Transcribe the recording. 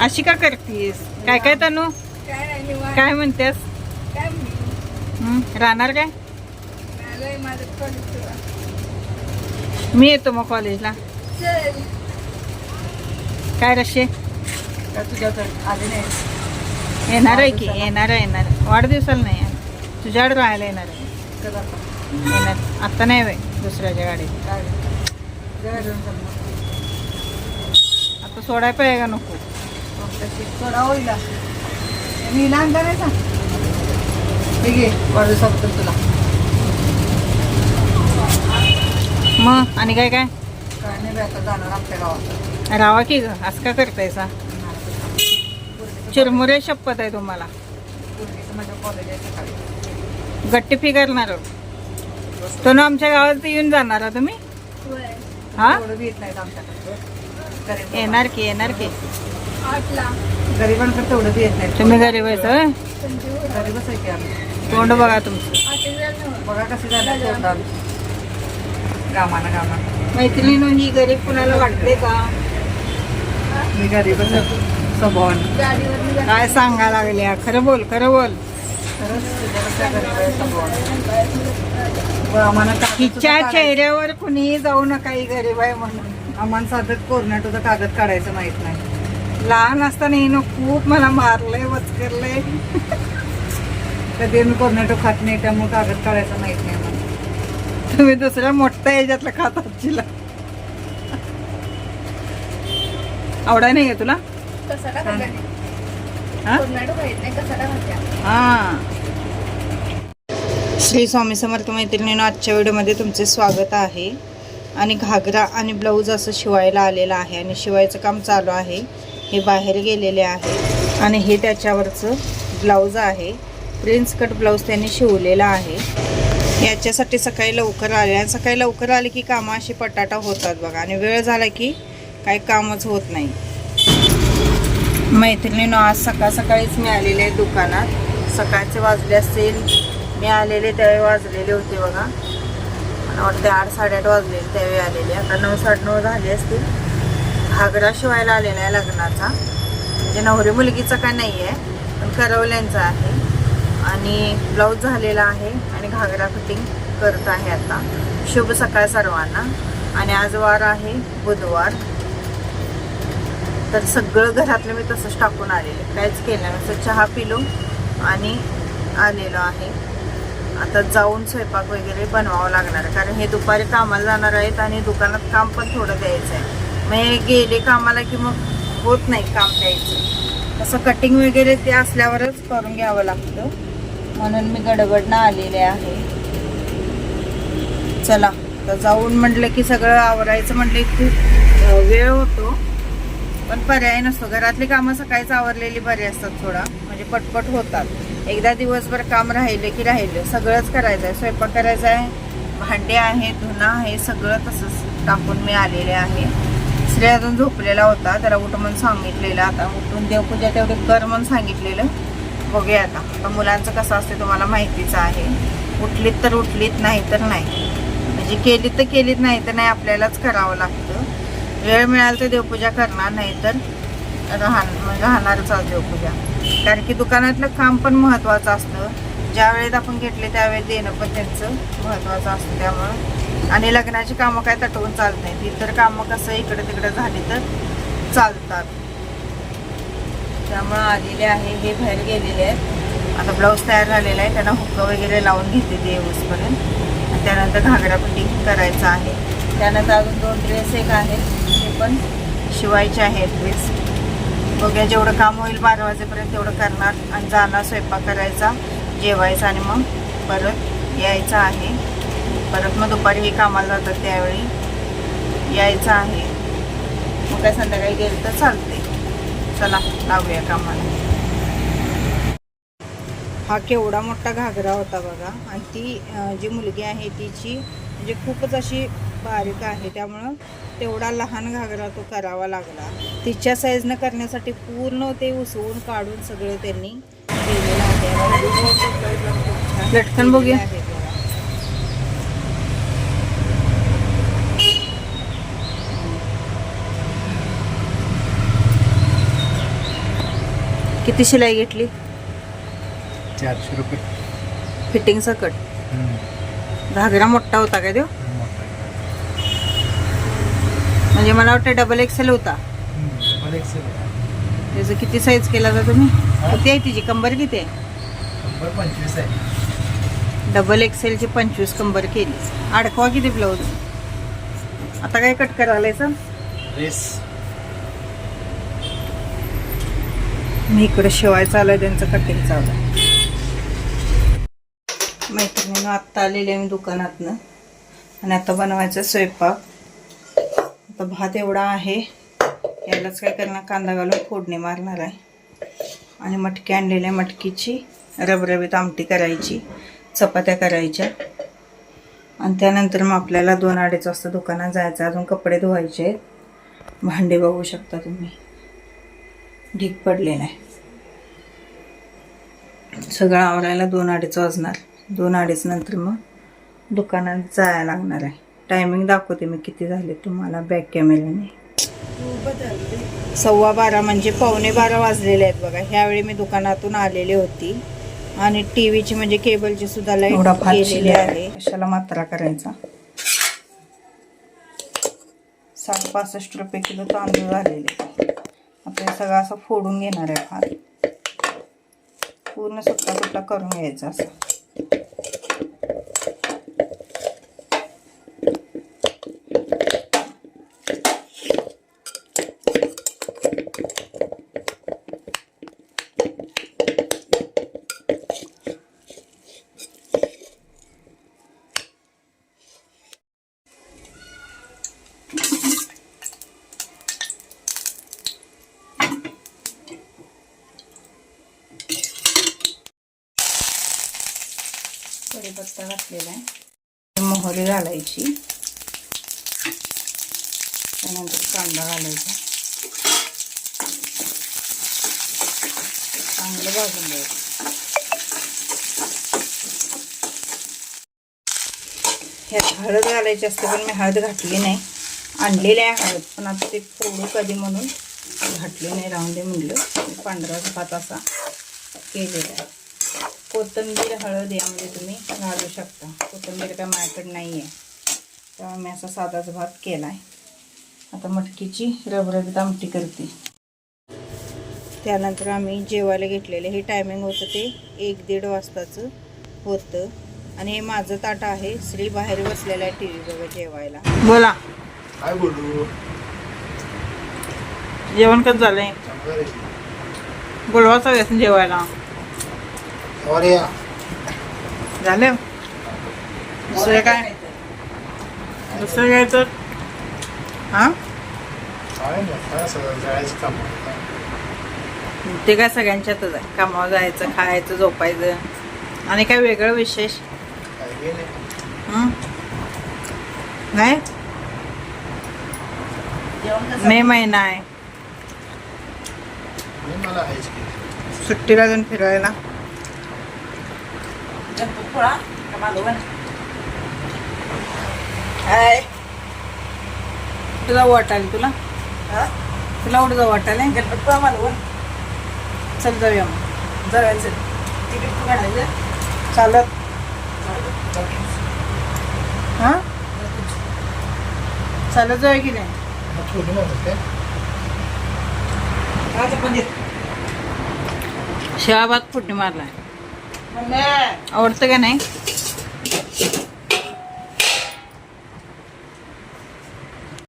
अशी का करतीस? काय काय तनू? काय म्हणतेस? राहणार काय. मी येतो मग कॉलेजला. काय रशे येणार आहे की? येणार आहे येणार. वाढदिवसाला नाही आहे. तुझ्याकडे राहायला येणार आहे. आता. येणार. आत्ता नाही वय दुसऱ्याच्या गाडीत. आता सोडाय पाहिजे का नको सोडा होईल. मी लहान करायचा ठीक आहे वाढदिवसाबद्दल तुला. मग आणि काय काय? काय नाही बाई आता जाणार आमच्या गावात. रावा की ग असं का करतायसा चिरमुरे शपथ आहे तुम्हाला. गट्टी फी करणार तो ना आमच्या गावात येऊन जाणार आहे तुम्ही. हा? येत आमच्याकडे. गरीब येणार की येणार की. गरिबांकडे तेवढं बी येत नाही. तुम्ही गरीब आहेस होय? संजू होता. गरीबच आहे की आम्ही. तोंड बघा तुमचं. बघा कशी झालं तोंड आमची. गामानं गामानं. मैत्रिणीनो ही गरीब कुणाला वाटते का? मी गरीबच आहे. स्वभावानं. काय सांगा लागल्या खरं बोल खरं बोल. आम्हाला हिच्या चेहऱ्यावर कुणीही जाऊ नका ही गरीब आहे म्हणून. आम्हाला साधं कोरण्याटोचं कागद काढायचं माहीत नाही. लहान असताना हिनं खूप मला मारलंय वचकरलंय. कधी मी कोरण्याटो खात नाही त्यामुळे कागद काढायचं माहीत नाही मला. तुम्ही दुसऱ्या मोठ्या याच्यातलं खात आजीला आवडाय नाही का तुला. हा? हा. श्री स्वामी समर्थ मैत्रिणीनं आजच्या व्हिडिओमध्ये तुमचे स्वागत आहे. आणि घागरा आणि ब्लाऊज असं शिवायला आलेलं आहे आणि शिवायचं काम चालू आहे. हे बाहेर गेलेले आहे आणि हे त्याच्यावरचं ब्लाऊज आहे. प्रिन्स कट ब्लाऊज त्यांनी शिवलेला आहे. याच्यासाठी सकाळी लवकर आले आणि सकाळी लवकर आले की कामं अशी पटाटा होतात बघा आणि वेळ झाला की काही कामच होत नाही. मैत्रिणीनं आज सकाळ सकाळीच मी आलेले आहे दुकानात. सकाळचे वाजले असतील. मी आलेले त्यावेळी वाजलेले होते बघा. मला वाटते आठ साडेआठ वाजले त्यावेळी आलेले. आता नऊ साडेनऊ झाले असतील. घागरा शिवायला आलेला आहे लग्नाचा. म्हणजे नवरी मुलगीचा काय नाही आहे पण करवल्यांचा आहे. आणि ब्लाऊज झालेला आहे आणि घागरा फिटिंग करत आहे आता. शुभ सकाळ सर्वांना. आणि आज वार आहे बुधवार. तर सगळं घरातलं मी तसंच टाकून आलेले. काहीच केलं नाही. चहा पिलो आणि आलेलो आहे. आता जाऊन स्वयंपाक वगैरे बनवावं लागणार. आहे कारण हे दुपारी कामाला जाणार आहेत आणि दुकानात काम पण थोडं द्यायचं आहे. मग हे गेले कामाला की मग होत नाही काम द्यायचं. तसं कटिंग वगैरे ते असल्यावरच करून घ्यावं लागतं. म्हणून मी गडबडनं आलेले आहे. चला तर जाऊन म्हटलं की सगळं आवरायचं म्हटलं की खूप वेळ होतो. पण पर्याय नसतो. घरातली कामं सकाळीच आवरलेली बरी असतात थोडा. म्हणजे पटपट होतात. एकदा दिवसभर काम राहिलं की राहिलं. सगळंच करायचं आहे स्वयंपाक करायचा आहे भांडे आहे धुणं आहे सगळं तसंच टाकून मी आलेले आहे. स्त्री अजून झोपलेला होता त्याला उठ म्हणून सांगितलेलं आता. उठून देवपूजा तेवढे कर म्हणून सांगितलेलं. बघूया आता. आता मुलांचं कसं असते तुम्हाला माहितीच आहे. उठलीत तर उठलीत नाही तर नाही. म्हणजे केलीत तर केलीत नाही तर नाही आपल्यालाच करावं लागतं. वेळ मिळाल तर देवपूजा करणार नाही तर राहण म्हणजे राहणारच आज देवपूजा. कारण की दुकानातलं काम पण महत्त्वाचं असतं. ज्या वेळेत आपण घेतले त्यावेळेत देणं पण त्यांचं महत्त्वाचं असतं त्यामुळं. आणि लग्नाची कामं काय तटवून चालत नाहीत. इतर कामं कसं इकडे तिकडे झाली तर चालतात. त्यामुळं आलेले आहे हे बाहेर गेलेले आहेत. आता ब्लाऊज तयार झालेला आहे. त्यांना हुक्क वगैरे लावून घेते देऊसपर्यंत आणि त्यानंतर घागरा फिटिंग करायचं आहे. त्यानंतर अजून दोन ड्रेस एक आहेत पण शिवायचे आहेत प्लीज बघूया जेवढं काम होईल बारा वाजेपर्यंत तेवढं करणार आणि जाणार स्वयंपाक करायचा जेवायचा आणि मग परत यायचं आहे. परत मग दुपारीही कामाला जातात त्यावेळी. यायचं आहे. मग काय संध्याकाळी गेलं तर चालते. चला लावूया कामाला. हा केवढा मोठा घागरा होता बघा. आणि ती जी मुलगी आहे तिची म्हणजे खूपच अशी बारीक आहे त्यामुळं तेवढा लहान घागरा तो करावा लागला. तिच्या साईजनं करण्यासाठी पूर्ण ते उसवून काढून सगळं त्यांनी लटकन बघूया. किती शिलाई घेतली? चारशे रुपये. फिटिंग सकट. घागरा मोठा होता काय देव म्हणजे मला वाटतं डबल एक्सेल होता. Double XL. त्याचं किती साईज केला होता तुम्ही? किती आहे तिची? कंबर किती आहे? पंचवीस आहे. डबल एक्सेलची पंचवीस कंबर केली. अडकवा किती ब्लाऊज आता काय कट करायलायचं रेस मी इकडे शिवाय चालू आहे त्यांचं कटिंग चालू आहे. मैत्रिणीनं आत्ता आलेली आहे मी दुकानातनं. आणि आता बनवायचा स्वयंपाक. आता भात एवढा आहे. यालाच काय करणार? कांदा घालून फोडणी मारणार आहे. आणि मटकी आणलेल्या मटकीची. रबरबीत आमटी करायची. चपात्या करायच्या. आणि त्यानंतर मग आपल्याला दोन अडीच वाजता दुकानात जायचं अजून कपडे धुवायचे आहेत. भांडे बघू शकता तुम्ही. ढीक पडलेला आहे. सगळं आवरायला दोन अडीच वाजणार. दोन अडीच नंतर मग दुकानात जायला लागणार आहे. टायमिंग दाखवते मी किती झाले तुम्हाला बॅक कॅमेऱ्याने सव्वा बारा म्हणजे पावणे बारा वाजलेले आहेत बघा. ह्यावेळी मी दुकानातून आलेली होती. आणि टी व्हीची म्हणजे केबलची सुद्धा लाइट गेलेली आहे. कशाला मात्रा करायचा? साठ पासष्ट रुपये किलो तांदूळ झालेले. आता हे सगळं असं फोडून घेणार आहे भात पूर्ण सुट्टा सुट्टा करून घ्यायचा असं. कढीपत्ता घातलेला आहे. मोहरी घालायची. त्यानंतर कांदा घालायचा. चांगलं भाजून घ्यायचं. ह्यात हळद घालायची असते पण मी हळद घातली नाही. आणलेली आहे हळद पण आता ते फोडू कधी म्हणून घातली नाही राहून दे म्हणलं. पांढरा भात असा केलेला आहे. कोथिंबीर हळद यामध्ये तुम्ही घालू शकता. कोथिंबीर काय माझ्याकडे नाही आहे त्यामुळे मी असा साधाच भात केला आहे आता मटकीची रबरबीत आमटी करते. त्यानंतर आम्ही जेवायला घेतलेले हे टायमिंग होतं ते एक दीड वाजताचं होतं. आणि हे माझं ताट आहे. श्री बाहेर बसलेला आहे टी व्ही बघा जेवायला. बोला. काय बोलू? जेवण कसं झालंय. बोलवा सगळ्यास जेवायला. झालं? दुसरं काय? दुसरं काय तर? हां? ते काय सगळ्यांच्यातच आहे. कामावर जायचं खायचं झोपायचं. आणि काय वेगळं विशेष? नाही? नाही? मे महिना आहे. आणि मला आहेच की सुट्टीला जाऊन फिरायला हाय तुला वाटायला तुला तुला उठं जाऊ वाटायला चल जाऊया मग चालत हां चालत जाऊया की नाही थोडी नव्हतं काय शेळा भात फुटणी मारलाय आवडतं का नाही?